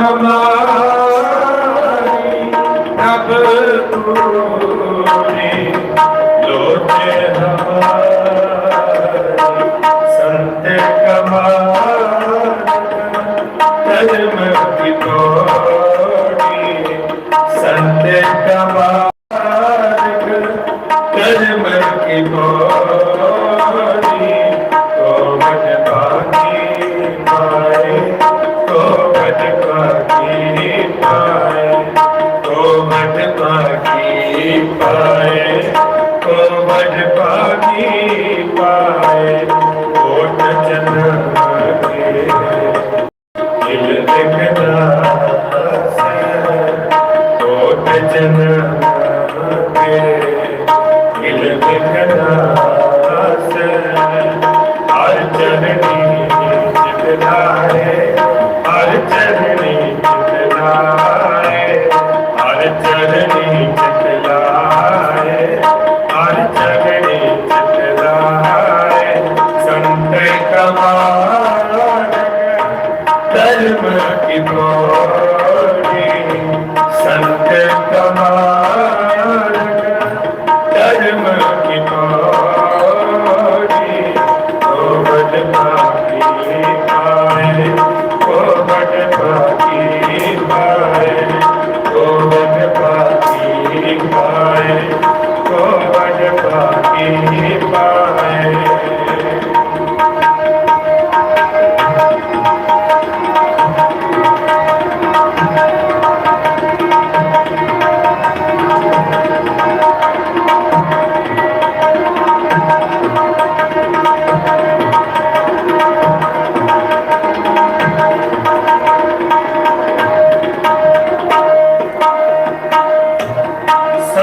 হামলা Lord. Academy.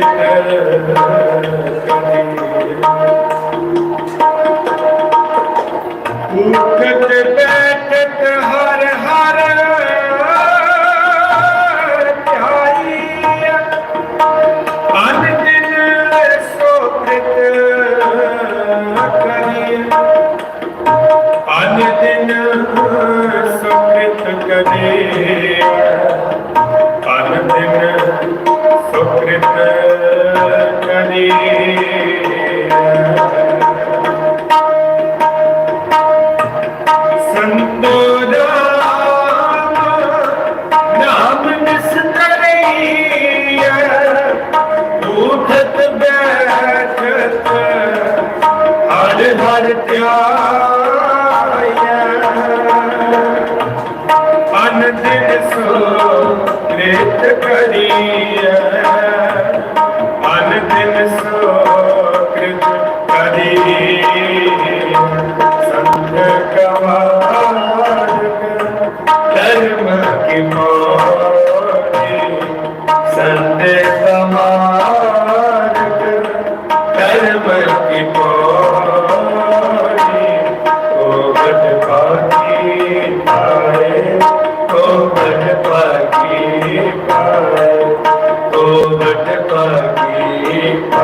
Thank you. Hare Thank you.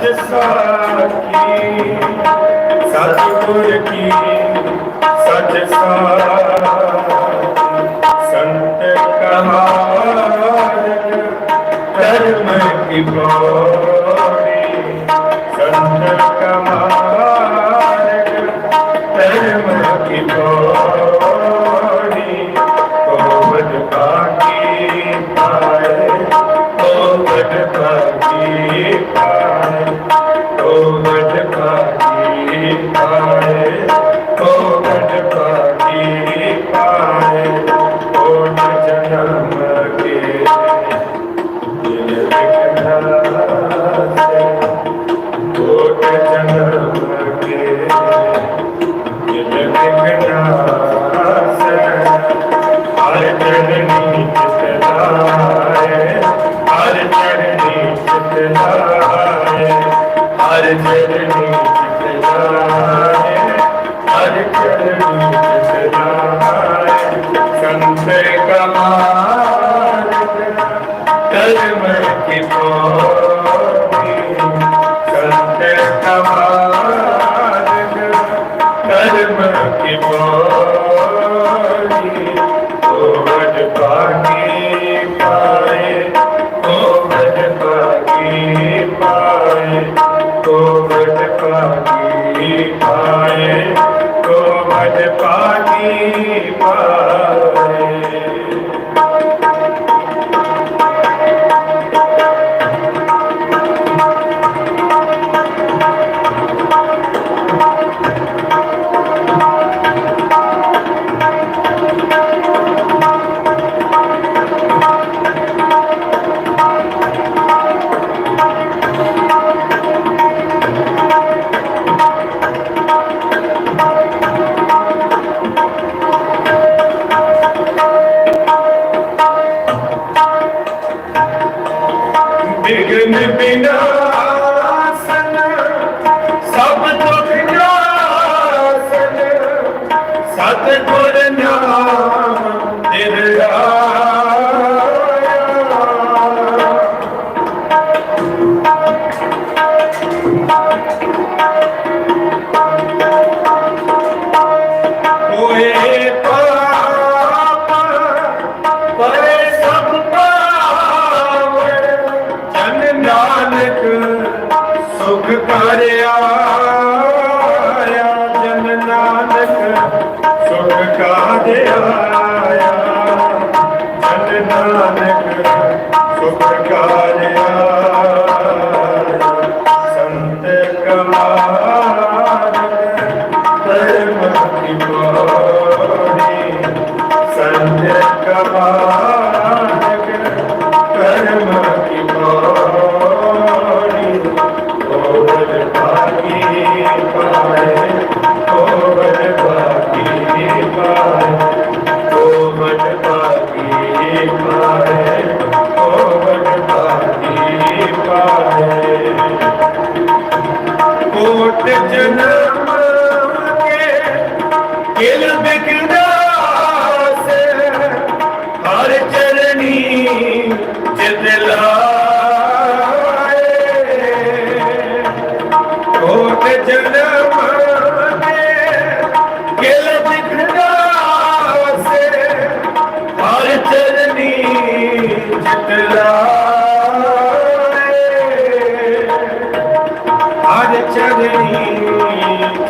ਸੱਚ ਸਾਖੀ ਸਤਿਗੁਰ ਕੀ ਸੱਚ ਸਾਖੀ ਸੰਤ ਕਹਾਵਤ ਕਰਮ ਕੀ ਬਾਤ Amen.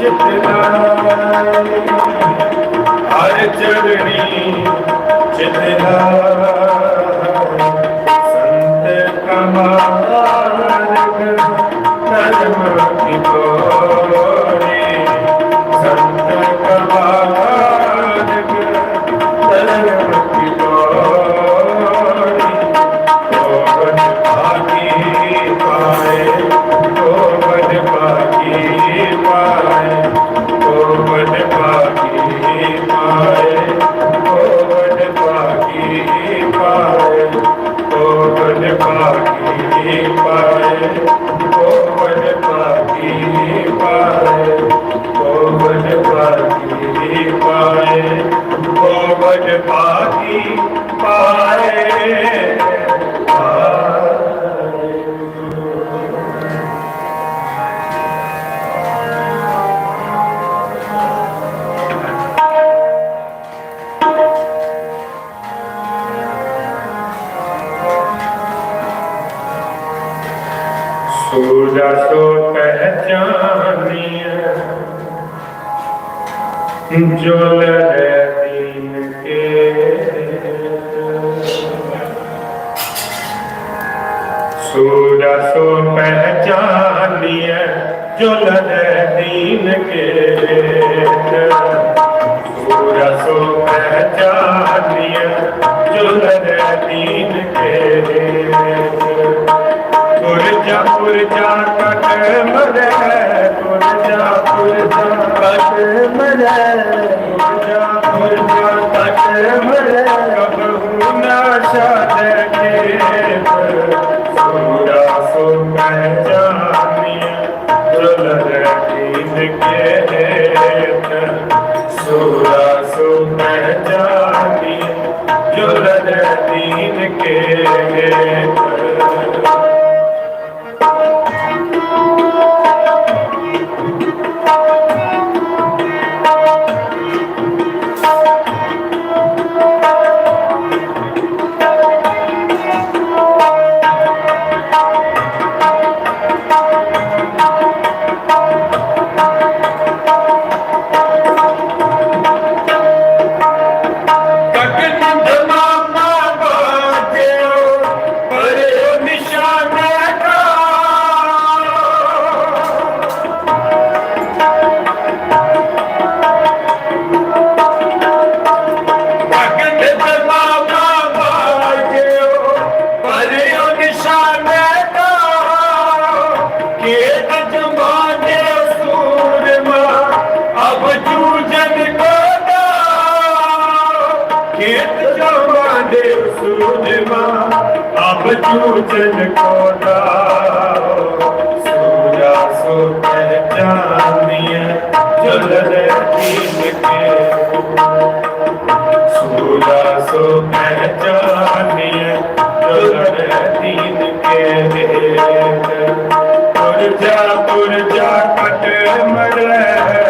ਚਿਤਨਾਏ ਹਰ ਚੜਣੀ ਚਿਤਨਾਏ ਸੰਤ ਕਮਾਲ ਜੋ ਲਹਿ ਦੀਨ ਕੇ ਸੂਰਾ ਸੋ ਪਹਿਚਾਨੀਐ ਜੋ ਦੀਨ ਕੇ ਸੂਰਾ ਸੋ ਪਹਿਚਾਨੀਐ ਜੋ ਦੀਨ ਕੇ ਪੁਰਜਾ ਪੁਰਜਾ ਕਟ ਮਰੇ ਪੁਰਜਾ ਪੁਰਜਾ ਕਟ ਮਰੇ ਪੁਰਜਾ ਪੁਰਜਾ ਕਟ ਮਰੇ ਕਬਹੂ ਨਾ ਸ਼ਾਦ ਕੇ ਸੂਰਾ ਸੋ ਪਹਿਚਾਨੀਏ ਦੁਲਰ ਦੀਨ ਕੇ ਸੂਰਾ ਸੋ ਪਹਿਚਾਨੀਏ ਦੁਲਰ ਦੀਨ ਕੇ ਸੂਰਮਾ ਅਬ ਜੂਜਨ ਕੋ ਦਾ ਸੂਰਾ ਸੋ ਪਹਿਚਾਨੀਏ ਜਲਦ ਕੇ ਸੂਰਾ ਸੋ ਪਹਿਚਾਨੀਏ ਜਲਦ ਦੀਨ ਕੇ ਪੁਰਜਾ ਪੁਰਜਾ ਕਟ ਮਰੇ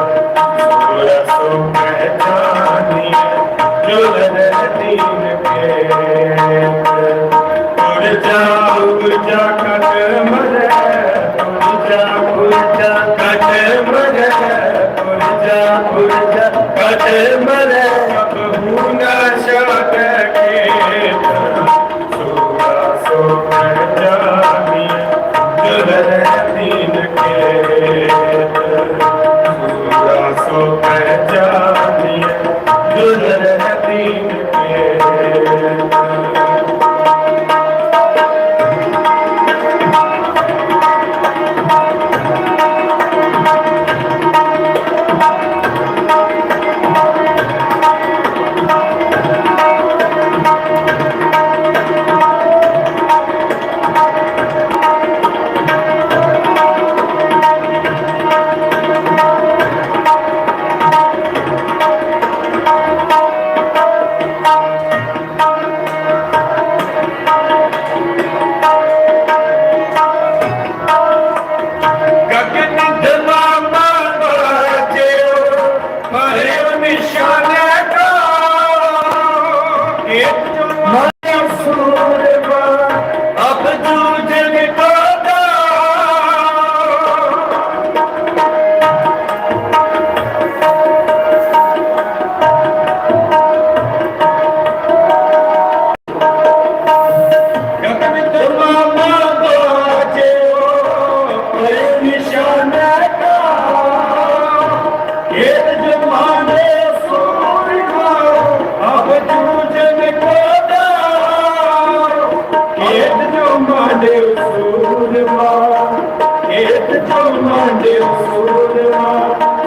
ਪੁਰਜਾ ਕਦ ਮਰੇ ਕਬਹੂ